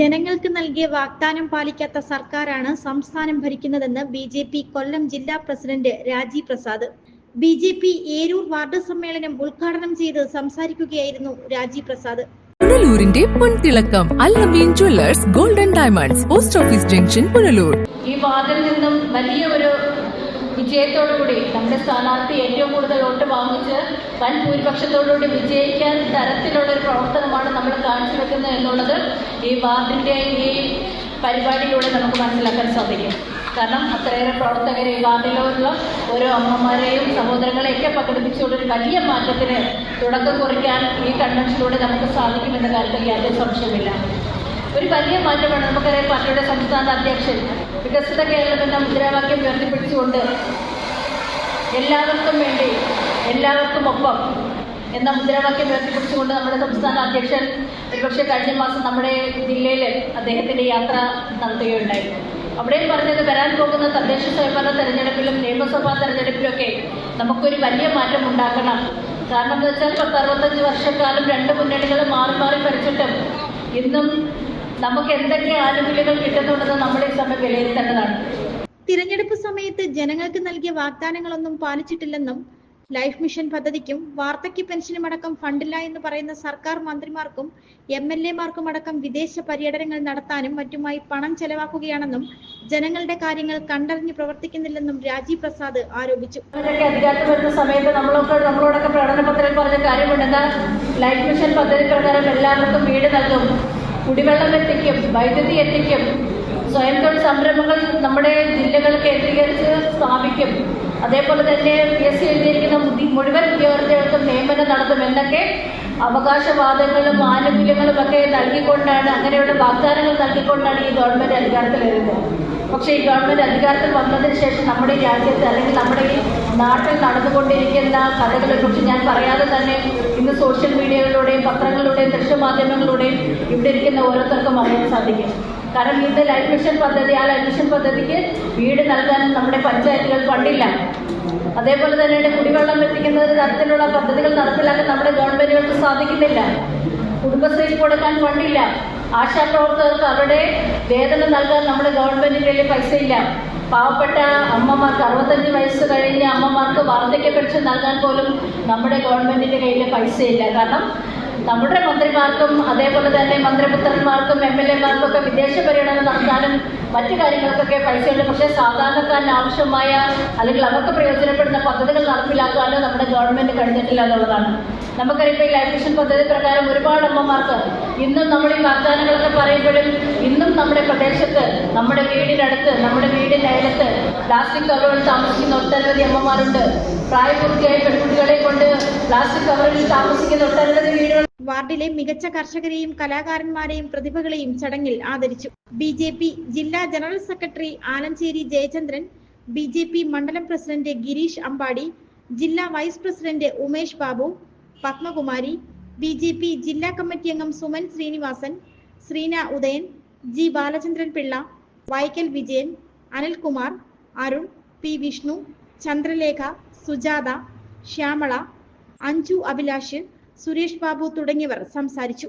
ജനങ്ങൾക്ക് നൽകിയ വാഗ്ദാനം പാലിക്കാത്ത സർക്കാരാണ് സംസ്ഥാനം ഭരിക്കുന്നതെന്ന് ബി ജെ പി കൊല്ലം ജില്ലാ president Rajeev Prasad. B J P Eroor ward സമ്മേളനം ഉദ്ഘാടനം ചെയ്ത് സംസാരിക്കുകയായിരുന്നു രാജീവ് പ്രസാദ്. പുനലൂരിന്റെ പൊൻതിളക്കം Allameen jewellers golden diamonds post office junction Punalur. ഈ വാർഡിൽ നിന്നും വലിയ ഒരു വിജയത്തോടുകൂടി നമ്മുടെ സ്ഥാനാർത്ഥി ഏറ്റവും കൂടുതൽ വോട്ട് വാങ്ങിച്ച് വൻ ഭൂരിപക്ഷത്തോടുകൂടി വിജയിക്കാൻ തരത്തിലുള്ള ഒരു പ്രവർത്തനമാണ് നമ്മൾ കാഴ്ചവെക്കുന്നത് എന്നുള്ളത് ഈ വാർഡിന്റെ ഈ പരിപാടിയിലൂടെ നമുക്ക് മനസ്സിലാക്കാൻ സാധിക്കും. കാരണം അത്രയേറെ പ്രവർത്തകർ ഈ വാർഡിലുള്ള ഓരോ അമ്മമാരെയും സഹോദരങ്ങളെയൊക്കെ പങ്കെടുപ്പിച്ചുകൊണ്ടൊരു വലിയ മാറ്റത്തിന് തുടക്കം കുറിക്കാൻ ഈ കൺവെൻഷനിലൂടെ നമുക്ക് സാധിക്കുമെന്ന കാര്യത്തിൽ യാതൊരു സംശയമില്ല ഒരു വലിയ മാറ്റമാണ് നമുക്കറിയാം പാർട്ടിയുടെ സംസ്ഥാന അധ്യക്ഷൻ. വികസിത കേരളം എന്ന മുദ്രാവാക്യം ഉയർത്തിപ്പിടിച്ചുകൊണ്ട് എല്ലാവർക്കും വേണ്ടി എല്ലാവർക്കും ഒപ്പം എന്ന മുദ്രാവാക്യം ഉയർത്തിപ്പിടിച്ചുകൊണ്ട് നമ്മുടെ സംസ്ഥാന അധ്യക്ഷൻ ഒരുപക്ഷെ കഴിഞ്ഞ മാസം നമ്മുടെ ജില്ലയിൽ അദ്ദേഹത്തിന്റെ യാത്ര നടത്തുകയുണ്ടായിരുന്നു അവിടെയും പറഞ്ഞത് വരാൻ പോകുന്ന തദ്ദേശ സ്വയംഭരണ തെരഞ്ഞെടുപ്പിലും നിയമസഭാ തെരഞ്ഞെടുപ്പിലൊക്കെ നമുക്കൊരു വലിയ മാറ്റം ഉണ്ടാക്കണം. കാരണം എന്താ വെച്ചാൽ പത്ത് അറുപത്തഞ്ച് വർഷക്കാലം രണ്ട് മുന്നണികൾ മാറി മാറി ഭരിച്ചിട്ടും ഇന്നും നമുക്ക് എന്തൊക്കെ ആനുകൂല്യങ്ങൾ കിട്ടുന്നുണ്ടെന്ന് നമ്മൾ ഈ സമയം വിലയിരുത്തേണ്ടതാണ്. തിരഞ്ഞെടുപ്പ് സമയത്ത് ജനങ്ങൾക്ക് നൽകിയ വാഗ്ദാനങ്ങളൊന്നും പാലിച്ചിട്ടില്ലെന്നും ലൈഫ് മിഷൻ പദ്ധതിക്കും വാർദ്ധക്യ പെൻഷനും അടക്കം ഫണ്ടില്ല എന്ന് പറയുന്ന സർക്കാർ മന്ത്രിമാർക്കും എം എൽ എമാർക്കും അടക്കം വിദേശ പര്യടനങ്ങൾ നടത്താനും മറ്റുമായി പണം ചെലവാക്കുകയാണെന്നും ജനങ്ങളുടെ കാര്യങ്ങൾ കണ്ടറിഞ്ഞ് പ്രവർത്തിക്കുന്നില്ലെന്നും രാജീവ് പ്രസാദ് ആരോപിച്ചു. അധികാരത്തിൽ വരുന്ന സമയത്ത് നമ്മളൊക്കെ നമ്മളോടൊക്കെ പ്രകടന പത്രത്തിൽ പറഞ്ഞ കാര്യമുണ്ട്. ലൈഫ് മിഷൻ പദ്ധതി പ്രകാരം എല്ലാവർക്കും വീട് നൽകും. കുടിവെള്ളം എത്തിക്കും വൈദ്യുതി എത്തിക്കും സ്വയം തൊഴിൽ സംരംഭങ്ങൾ നമ്മുടെ ജില്ലകൾ കേന്ദ്രീകരിച്ച് സ്ഥാപിക്കും. അതേപോലെ തന്നെ പി എസ് സി എഴുതിയിരിക്കുന്ന മുഴുവൻ ഉദ്യോഗാർത്ഥികൾക്കും നിയമനം നടത്തും എന്നൊക്കെ അവകാശവാദങ്ങളും ആനുകൂല്യങ്ങളും ഒക്കെ നൽകിക്കൊണ്ടാണ് അങ്ങനെയുള്ള വാഗ്ദാനങ്ങൾ നൽകിക്കൊണ്ടാണ് ഈ ഗവൺമെന്റ് അധികാരത്തിൽ വരുന്നത്. പക്ഷേ ഈ ഗവൺമെന്റ് അധികാരത്തിൽ വന്നതിന് ശേഷം നമ്മുടെ രാജ്യത്ത് അല്ലെങ്കിൽ നമ്മുടെ ഈ നാട്ടിൽ നടന്നുകൊണ്ടിരിക്കുന്ന കഥകളെ കുറിച്ച് ഞാൻ പറയാതെ തന്നെ ഇന്ന് സോഷ്യൽ മീഡിയകളിലൂടെയും പത്രങ്ങളിലൂടെയും ദൃശ്യമാധ്യമങ്ങളിലൂടെയും ഇവിടെ ഇരിക്കുന്ന ഓരോരുത്തർക്കും അറിയാൻ സാധിക്കും. കാരണം ഇത് ലൈഫ് മിഷൻ പദ്ധതി ആ ലൈഫ് മിഷൻ പദ്ധതിക്ക് വീട് നൽകാൻ നമ്മുടെ പഞ്ചായത്തുകൾ ഫണ്ടില്ല. അതേപോലെ തന്നെ കുടിവെള്ളം എത്തിക്കുന്ന തരത്തിലുള്ള പദ്ധതികൾ നടപ്പിലാക്കാൻ നമ്മുടെ ഗവൺമെന്റുകൾക്ക് സാധിക്കുന്നില്ല. കുടുംബശ്രീക്ക് കൊടുക്കാൻ ഫണ്ടില്ല. ആശാ പ്രവർത്തകർക്ക് അവരുടെ വേതനം നൽകാൻ നമ്മുടെ ഗവൺമെന്റിന്റെ കയ്യിൽ പൈസ ഇല്ല. പാവപ്പെട്ട അമ്മമാർക്ക് അറുപത്തഞ്ച് വയസ്സ് കഴിഞ്ഞ അമ്മമാർക്ക് വാർദ്ധക്യ പെൻഷൻ നൽകാൻ പോലും നമ്മുടെ ഗവൺമെന്റിന്റെ കയ്യിൽ പൈസയില്ല കാരണം നമ്മുടെ മന്ത്രിമാർക്കും അതേപോലെ തന്നെ മന്ത്രിപുത്രന്മാർക്കും എം എൽ എമാർക്കും ഒക്കെ വിദേശ പര്യടനം നടത്താനും മറ്റു കാര്യങ്ങൾക്കൊക്കെ പൈസയുണ്ട്. പക്ഷേ സാധാരണക്കാരന് ആവശ്യമായ അല്ലെങ്കിൽ അവർക്ക് പ്രയോജനപ്പെടുന്ന പദ്ധതികൾ നടപ്പിലാക്കാനോ നമ്മുടെ ഗവൺമെന്റ് കഴിഞ്ഞിട്ടില്ല എന്നുള്ളതാണ്. നമുക്കറിയാം ഇപ്പോൾ ഈ ലൈഫ് മിഷൻ പദ്ധതി പ്രകാരം ഒരുപാട് അമ്മമാർക്ക് ഇന്നും നമ്മൾ ഈ വാഗ്ദാനങ്ങളൊക്കെ പറയുമ്പോഴും ഇന്നും നമ്മുടെ പ്രദേശത്ത് നമ്മുടെ വീടിനടുത്ത് നമ്മുടെ വീടിന്റെ അയലത്ത് പ്ലാസ്റ്റിക് കവറുകൾ താമസിക്കുന്ന ഒട്ടനവധി അമ്മമാരുണ്ട്. പ്രായപൂർത്തിയായ പെൺകുട്ടികളെ കൊണ്ട് പ്ലാസ്റ്റിക് കവറുകളിൽ താമസിക്കുന്ന ഒട്ടനവധി വീടുകൾ വാർഡിലെ മികച്ച കർഷകരെയും കലാകാരന്മാരെയും പ്രതിഭകളെയും ചടങ്ങിൽ ആദരിച്ചു. ബി ജെ പി ജില്ലാ general secretary Alanchery Jayachandran B J P മണ്ഡലം പ്രസിഡന്റ് ഗിരീഷ് അമ്പാടി ജില്ലാ vice president Umesh Babu Padmakumari B J P ജില്ലാ കമ്മിറ്റി അംഗം സുമൻ ശ്രീനിവാസൻ ശ്രീന ഉദയൻ ജി ബാലചന്ദ്രൻ പിള്ള വൈക്കൽ വിജയൻ അനിൽകുമാർ അരുൺ പി വിഷ്ണു ചന്ദ്രലേഖ സുജാത ശ്യാമള അഞ്ജു അഭിലാഷ് സുരേഷ് ബാബു തുടങ്ങിയവർ സംസാരിച്ചു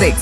eight.